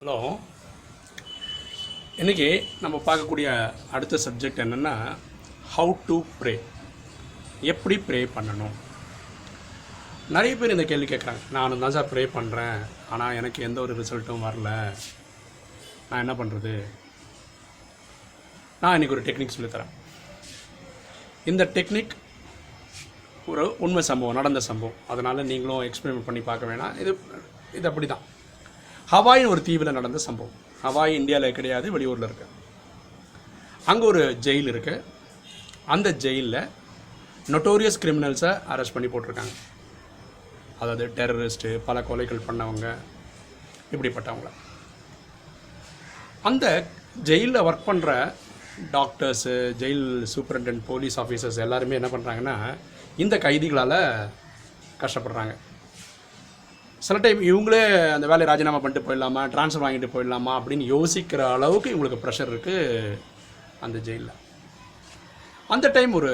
Hello. இன்றைக்கி நம்ம பார்க்கக்கூடிய அடுத்த சப்ஜெக்ட் என்னென்னா ஹவு டு ப்ரே எப்படி ப்ரே பண்ணணும்? நிறைய பேர் இந்த கேள்வி கேட்குறாங்க நானும் தான் சார் ப்ரே பண்ணுறேன் ஆனால் எனக்கு எந்த ஒரு ரிசல்ட்டும் வரல. நான் என்ன பண்ணுறது நான் இன்றைக்கி ஒரு டெக்னிக் சொல்லித்தரேன் இந்த டெக்னிக் ஒரு உண்மை சம்பவம் நடந்த சம்பவம். அதனால் நீங்களும் எக்ஸ்பெரிமெண்ட் பண்ணி பார்க்க வேணாம். இது இது அப்படி தான் ஹவாயின் ஒரு தீவில் நடந்த சம்பவம். ஹவாய் இந்தியாவில் கிடையாது வெளியூரில் இருக்கு. அங்கே ஒரு ஜெயில் இருக்கு. அந்த ஜெயிலில் நொட்டோரியஸ் கிரிமினல்ஸை அரெஸ்ட் பண்ணி போட்டிருக்காங்க. அதாவது டெரரிஸ்ட்டு பல கொலைகள் பண்ணவங்க இப்படிப்பட்டவங்கள. அந்த ஜெயிலில் ஒர்க் பண்ணுற doctors jail superintendent police officers எல்லாருமே என்ன பண்ணுறாங்கன்னா இந்த கைதிகளால் கஷ்டப்படுறாங்க. சில டைம் இவங்களே அந்த வேலையை ராஜினாமா பண்ணிட்டு போயிடலாமா ட்ரான்ஸ்ஃபர் வாங்கிட்டு போயிடலாமா அப்படின்னு யோசிக்கிற அளவுக்கு இவங்களுக்கு ப்ரெஷர் இருக்குது அந்த ஜெயிலில் அந்த டைம் ஒரு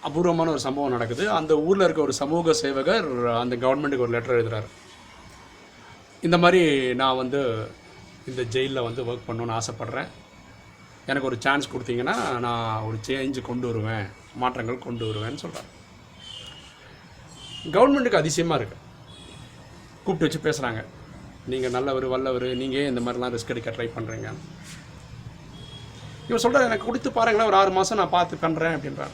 அபூர்வமான ஒரு சம்பவம் நடக்குது. அந்த ஊரில் இருக்க ஒரு சமூக சேவகர் அந்த கவர்மெண்ட்டுக்கு ஒரு லெட்டர் எழுதுறாரு. இந்த மாதிரி நான் வந்து இந்த ஜெயிலில் வந்து ஒர்க் பண்ணணும்னு ஆசைப்பட்றேன். எனக்கு ஒரு சான்ஸ் கொடுத்தீங்கன்னா நான் ஒரு சேஞ்சு கொண்டு வருவேன் மாற்றங்கள் கொண்டு வருவேன்னு சொல்கிறேன் கவர்மெண்ட்டுக்கு அதிசயமாக இருக்குது கூப்பிட்டு வச்சு பேசுகிறாங்க நீங்கள் நல்லவர் வல்லவர் நீங்கள் இந்த மாதிரிலாம் ரிஸ்க் எடுக்க ட்ரை பண்ணுறீங்க இவர் சொல்கிறார் எனக்கு கொடுத்து பாருங்களேன் ஒரு ஆறு மாதம் நான் பார்த்து பண்ணுறேன் அப்படின்றார்.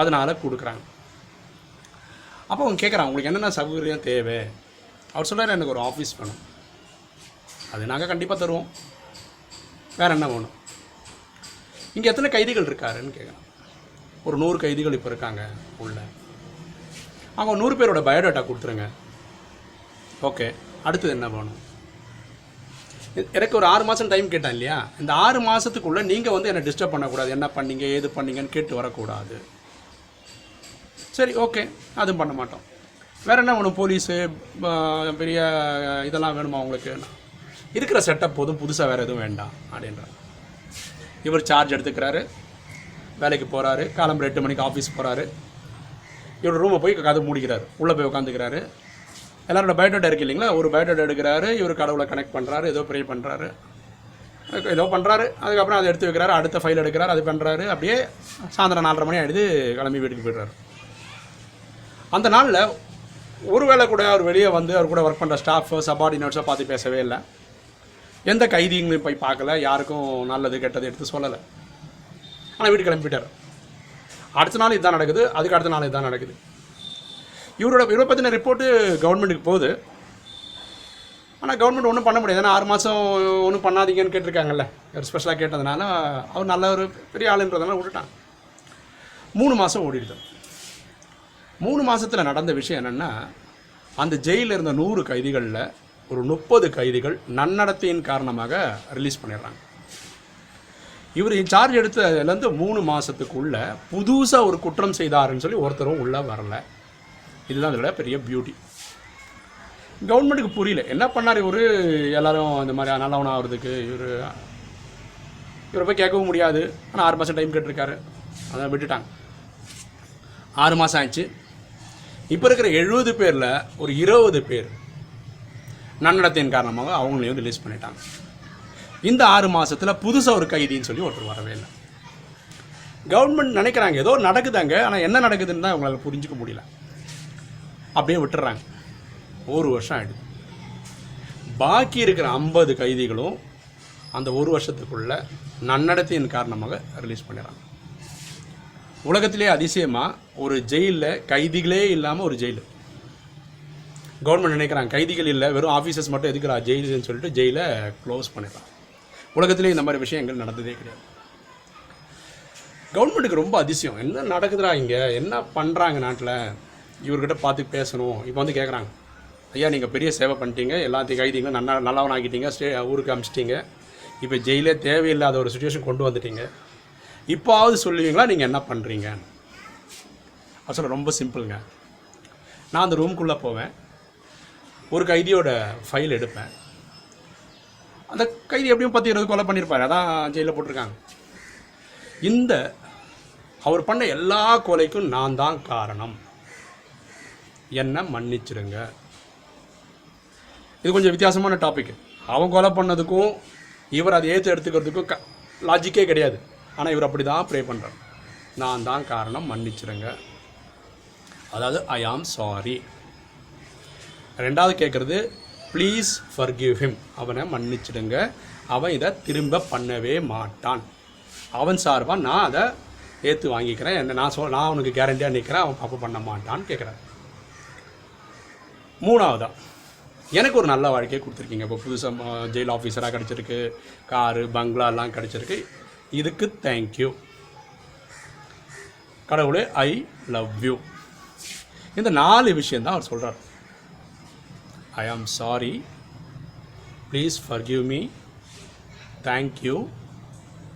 அதனால் கொடுக்குறாங்க. அப்போ அவங்க கேட்குறான் உங்களுக்கு என்னென்ன சௌகரியம் தேவை? அவர் சொல்கிறார் எனக்கு ஒரு ஆஃபீஸ் வேணும். அது நாங்கள் கண்டிப்பாக தருவோம். வேறு என்ன வேணும்? இங்கே எத்தனை கைதிகள் இருக்காருன்னு கேட்குறான் ஒரு நூறு கைதிகள் இப்போ இருக்காங்க உள்ள. அவங்க நூறு பேரோட பயோடேட்டா கொடுத்துருங்க. ஓகே அடுத்தது என்ன பண்ணணும் எனக்கு ஒரு ஆறு மாதம் டைம் கேட்டேன் இல்லையா? இந்த ஆறு மாதத்துக்குள்ளே நீங்கள் வந்து என்னை டிஸ்டர்ப் பண்ணக்கூடாது. என்ன பண்ணீங்க ஏது பண்ணீங்கன்னு கேட்டு வரக்கூடாது. சரி ஓகே அதுவும் பண்ண மாட்டோம். வேறு என்ன வேணும்? போலீஸு பெரிய இதெல்லாம் வேணுமா உங்களுக்கு? இருக்கிற செட்டப் போதும் புதுசாக வேறு எதுவும் வேண்டாம் அப்படின்றார். இவர் சார்ஜ் எடுத்துக்கிறாரு. வேலைக்கு போகிறாரு காலம்பு எட்டு மணிக்கு ஆஃபீஸ் போகிறாரு இவர் ரூமை போய் கதை மூடிக்கிறாரு. உள்ளே போய் உட்காந்துக்கிறாரு எல்லாரோட பயோடேட்டா இருக்கு இல்லைங்களா? ஒரு பயோடேட்டா எடுக்கிறாரு இவர் கடவுளை கனெக்ட் பண்ணுறாரு ஏதோ ப்ரே பண்ணுறாரு ஏதோ பண்ணுறாரு அதுக்கப்புறம் அதை எடுத்து வைக்கிறாரு அடுத்த ஃபைல் எடுக்கிறாரு அது பண்ணுறாரு அப்படியே சாயந்தரம் நாலரை மணி ஆகிடுது கிளம்பி வீட்டுக்கு போயிடுறாரு. அந்த நாளில் ஒருவேளை கூட அவர் வெளியே வந்து அவர் கூட ஒர்க் பண்ணுற ஸ்டாஃபோ சபார்டினேட்ஸோ பார்த்து பேசவே இல்லை. எந்த கைதிங்களையும் போய் பார்க்கல யாருக்கும் நல்லது கெட்டது எடுத்து சொல்லலை. ஆனால் வீட்டுக்கு கிளம்பி அடுத்த நாள் இதுதான் நடக்குது அதுக்கு அடுத்த நாள் இதுதான் நடக்குது. இவரோட இவரை பற்றின ரிப்போர்ட்டு கவர்மெண்ட்டுக்கு போகுது. ஆனால் கவர்மெண்ட் ஒன்றும் பண்ண முடியாது. ஏன்னா ஆறு மாதம் ஒன்றும் பண்ணாதீங்கன்னு கேட்டிருக்காங்கல்ல. ஒரு ஸ்பெஷலாக கேட்டதுனால அவர் நல்ல ஒரு பெரிய ஆளுன்றதுனால விட்டுட்டான் மூணு மாதம் ஓடிடுது. மூணு மாதத்தில் நடந்த விஷயம் என்னென்னா அந்த ஜெயிலில் இருந்த நூறு கைதிகளில் ஒரு முப்பது கைதிகள் நன்னடத்தையின் காரணமாக ரிலீஸ் பண்ணிடுறாங்க. இவர் சார்ஜ் எடுத்ததுலேருந்து மூணு மாதத்துக்குள்ளே புதுசாக ஒரு குற்றம் செய்தாருன்னு சொல்லி ஒருத்தரும் உள்ளே வரல. இதுதான் அதோட பெரிய பியூட்டி கவர்மெண்ட்டுக்கு புரியல. என்ன பண்ணார் இவர்? எல்லாரும் இந்த மாதிரி நல்லவன் ஆகிறதுக்கு இவர் இவரை போய் கேட்கவும் முடியாது. ஆனால் ஆறு மாதம் டைம் கேட்டிருக்காரு. அதை விட்டுட்டாங்க. ஆறு மாதம் ஆச்சு இப்போ இருக்கிற எழுபது பேரில் ஒரு இருபது பேர் நன்னடத்தின் காரணமாக அவங்களையும் ரிலீஸ் பண்ணிட்டாங்க. இந்த ஆறு மாதத்தில் புதுசாக ஒரு கைதின்னு சொல்லி ஒருத்தர் வரவே இல்லை. கவர்மெண்ட் நினைக்கிறாங்க ஏதோ நடக்குதாங்க. ஆனால் என்ன நடக்குதுன்னு தான் அவங்களால புரிஞ்சுக்க முடியல. அப்படியே விட்டுறாங்க. ஒரு வருஷம் ஆகிடுது பாக்கி இருக்கிற ஐம்பது கைதிகளும் அந்த ஒரு வருஷத்துக்குள்ள நன்னடத்தையின் காரணமாக ரிலீஸ் பண்ணிடுறாங்க. உலகத்திலே அதிசயமாக ஒரு ஜெயிலில் கைதிகளே இல்லாமல் ஒரு ஜெயில் கவர்மெண்ட் நினைக்கிறாங்க கைதிகள் இல்லை வெறும் ஆஃபீஸர்ஸ் மட்டும் எதுக்குறா ஜெயிலுன்னு சொல்லிட்டு ஜெயிலை க்ளோஸ் பண்ணிடுறாங்க. உலகத்திலே இந்த மாதிரி விஷயங்கள் நடந்ததே கிடையாது. கவர்மெண்ட்டுக்கு ரொம்ப அதிசயம். என்ன நடக்குதுடா இங்கே? என்ன பண்ணுறாங்க நாட்டில்? இவர்கிட்ட பார்த்து பேசணும். இப்போ வந்து கேட்குறாங்க ஐயா நீங்கள் பெரிய சேவை பண்ணிட்டீங்க. எல்லாத்தையும் கைதிங்க. நல்லா நல்லாவும் ஆக்கிட்டீங்க ஸ்டே ஊருக்கு அமிச்சிட்டீங்க. இப்போ ஜெயிலே தேவையில்லாத ஒரு சுச்சுவேஷன் கொண்டு வந்துட்டீங்க. இப்போவாவது சொல்லுவீங்களா? நீங்கள் என்ன பண்ணுறீங்க அசல் ரொம்ப சிம்பிளுங்க நான் அந்த ரூம்குள்ளே போவேன். ஒரு கைதியோட ஃபைல் எடுப்பேன். அந்த கைதி எப்படியும் பத்து இருபது கொலை பண்ணியிருப்பாரு அதான் ஜெயிலில் போட்டிருக்காங்க. இந்த அவர் பண்ண எல்லா கொலைக்கும் நான் தான் காரணம். என்னை மன்னிச்சிடுங்க இது கொஞ்சம் வித்தியாசமான டாபிக் அவன் கொலை பண்ணதுக்கும் இவர் அதை ஏற்று எடுத்துக்கிறதுக்கும் க லாஜிக்கே கிடையாது. ஆனால் இவர் அப்படி தான் ப்ரே பண்ணுறார் நான் தான் காரணம் மன்னிச்சிடுங்க அதாவது ஐ ஆம் சாரி ரெண்டாவது கேட்குறது ப்ளீஸ் ஃபர்கிவ் ஹிம் அவனை மன்னிச்சிடுங்க. அவன் இதை திரும்ப பண்ணவே மாட்டான். அவன் சார்பாக நான் அதை ஏற்று வாங்கிக்கிறேன். என்ன நான் சொல் நான் அவனுக்கு கேரண்டியாக நிற்கிறேன் அவன் பாப்பா பண்ண மாட்டான்னு கேட்குறேன் மூணாவதா. எனக்கு ஒரு நல்ல வாழ்க்கையை கொடுத்துருக்கீங்க. இப்போ புதுசாக ஜெயில் ஆஃபீஸராக கிடச்சிருக்கு. காரு பங்களாலாம் கிடச்சிருக்கு. இதுக்கு தேங்க்யூ கடவுளே ஐ லவ் யூ இந்த நாலு விஷயந்தான் அவர் சொல்கிறார் I am sorry please forgive me thank you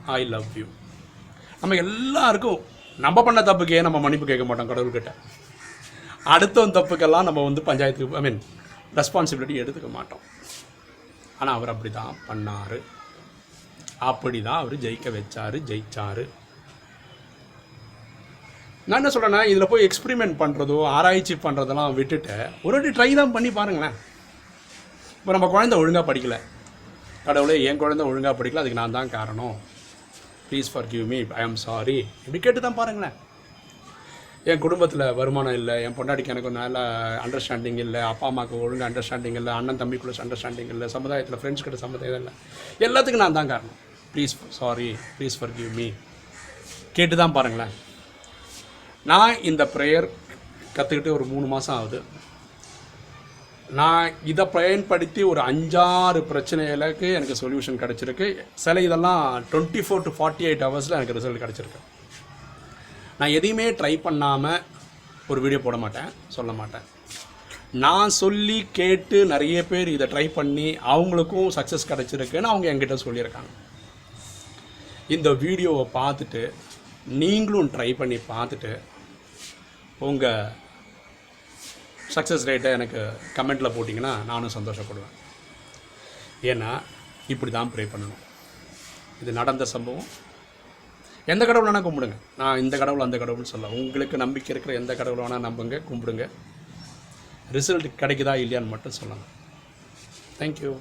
I love you நம்ம எல்லாருக்கும் நம்ம பண்ண தப்புக்கே நம்ம மன்னிப்பு கேட்க மாட்டோம் கடவுள்கிட்ட. அடுத்தவன் தப்புக்கெல்லாம் நம்ம வந்து பஞ்சாயத்துக்கு ஐ மீன் ரெஸ்பான்சிபிலிட்டி எடுத்துக்க மாட்டோம். ஆனால் அவர் அப்படி தான் பண்ணார். அப்படி தான் அவர் ஜெயிக்க வச்சார் ஜெயிச்சார். நான் என்ன சொல்கிறேன்னா இதில் போய் எக்ஸ்பிரிமெண்ட் பண்ணுறதோ ஆராய்ச்சி பண்ணுறதெல்லாம் விட்டுட்டு ஒரு வாட்டி ட்ரை தான் பண்ணி பாருங்களேன். இப்போ நம்ம குழந்தை ஒழுங்காக படிக்கலை. கடவுளே என் குழந்தை ஒழுங்காக படிக்கல அதுக்கு நான் தான் காரணம். Please forgive me I am sorry இப்படி கேட்டு தான் பாருங்களேன். என் குடும்பத்தில் வருமானம் இல்லை என் பொண்டாட்டிக்கு எனக்கு நல்ல அண்டர்ஸ்டாண்டிங் இல்லை அப்பா அம்மாவுக்கு ஒழுங்கு அண்டர்ஸ்டாண்டிங் இல்லை அண்ணன் தம்பிக்குள்ள அண்டர்ஸ்டாண்டிங் இல்லை சமுதாயத்தில் ஃப்ரெண்ட்ஸ் கிட்ட சமுதாயம் இல்லை. எல்லாத்துக்கும் நான் தான் காரணம். Please sorry please forgive me கேட்டு தான் பாருங்களேன். நான் இந்த ப்ரேயர் கற்றுக்கிட்டு ஒரு மூணு மாதம் ஆகுது. நான் இதை பயன்படுத்தி ஒரு அஞ்சாறு பிரச்சனைகளுக்கு எனக்கு சொல்யூஷன் கிடச்சிருக்கு. சில இதெல்லாம் twenty four to forty eight ஹவர்ஸில் எனக்கு ரிசல்ட் கிடச்சிருக்கு. நான் எதையுமே ட்ரை பண்ணாமல் ஒரு வீடியோ போட மாட்டேன் சொல்ல மாட்டேன். நான் சொல்லி கேட்டு நிறைய பேர் இதை ட்ரை பண்ணி அவங்களுக்கும் சக்ஸஸ் கிடச்சிருக்குன்னு அவங்க என்கிட்ட சொல்லியிருக்காங்க. இந்த வீடியோவை பார்த்துட்டு நீங்களும் ட்ரை பண்ணி பார்த்துட்டு உங்கள் சக்ஸஸ் ரேட்டை எனக்கு கமெண்ட்டில் போட்டிங்கன்னா நானும் சந்தோஷப்படுவேன். ஏன்னா இப்படி தான் ப்ரே பண்ணணும். இது நடந்த சம்பவம். எந்த கடவுள் வேணால் கும்பிடுங்க. நான் இந்த கடவுள் அந்த கடவுள்னு சொல்ல உங்களுக்கு நம்பிக்கை இருக்கிற எந்த கடவுள் வேணால் நம்புங்க கும்பிடுங்க. ரிசல்ட் கிடைக்குதா இல்லையான்னு மட்டும் சொல்லுங்கள் தேங்க்யூ